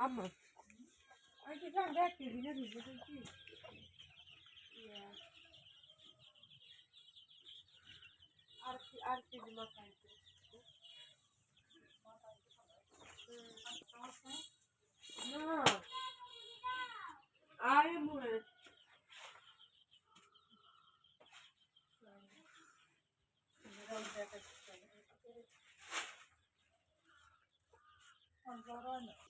আম্মা। আর কি- আর কেজি মাছ আনতে না। আরে মনে ইগের না হলে কি নাম্বার হাই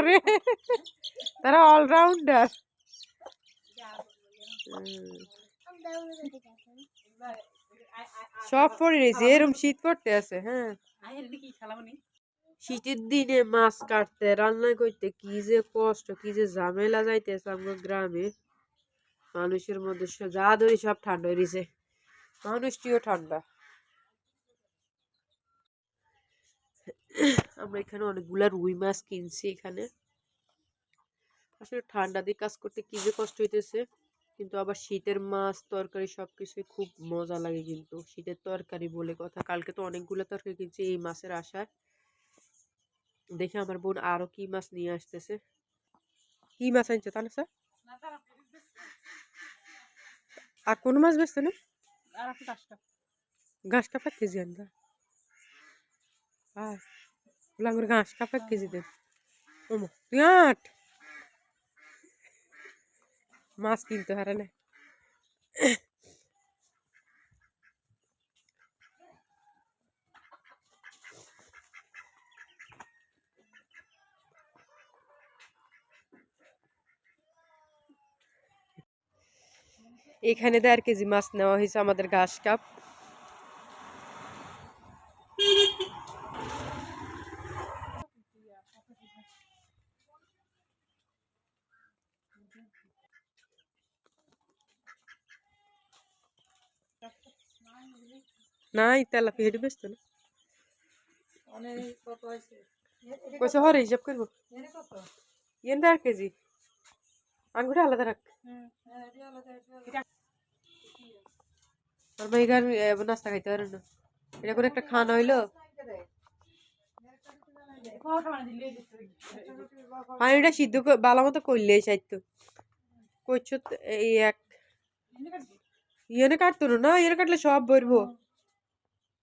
রে। তারা অলরাউন্ডার সব পড়ে শীত পড়তে আছে হ্যাঁ। শীতের দিনে মাছ কাটতে, রান্না করতে, কি যে কষ্ট, কি যে ঝামেলা যাইতেছে আমার গ্রামে। মানুষের মধ্যে যা ধরি সব ঠান্ডা হয়ে মানুষটিও ঠান্ডা। আমরা এখানে অনেকগুলা রুই মাছ কিনছি এখানে। আসলে ঠান্ডা দিয়ে কাজ করতে কি যে কষ্ট হইতেছে। কিন্তু আবার শীতের মাছ তরকারি সব কিছুই খুব মজা লাগে কিন্তু। শীতের তরকারি বলে কথা। কালকে তো অনেকগুলো তরকারি কিনছি এই মাছের আশায়। দেখে আমার বোন আরও কি মাছ নিয়ে আসতেছে। কি মাছ আনছে তাহলে স্যার? আর কোনো মাছ বেচতে না ঘাস কাপ। এক কেজি আনবা। আর বলে আমার ঘাস কাপ এক কেজি দেন ওমো তুই আট মাছ কিনতে হারে না এখানে দেড় কেজি মাছ নেওয়া হয়েছে আমাদের ঘাস কাপ নাই তেলাপি হেঁটে বেচতো না। হয়েছে? পয়সা হরে হিসাব করব? এনে দেড় কেজি। আঙ্গুটা আলাদা রাখ। হ্যাঁ। আর নাস্তা খাইতে পারে না। এটা করে একটা খানা হইল। পানিটা সিদ্ধ ভালো মতো করলে সাইতো করছ তো এই এক। ইয়েনে কাটতো না না ইয়েনে কাটলে সব ভরবো।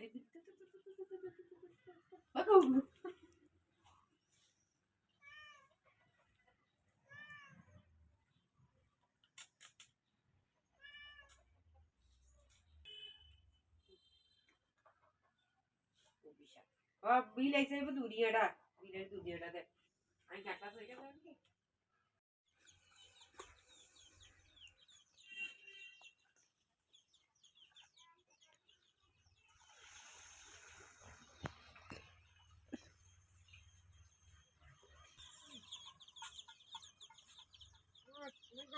Ele. Oh! ആ ബി ലൈസൻസ് ഇപ്പൊ തുരിയടാ ബി ലൈസൻസ് തുരിയടാ അതെ അതിന് ചട്ടാ ചോദിക്കാൻ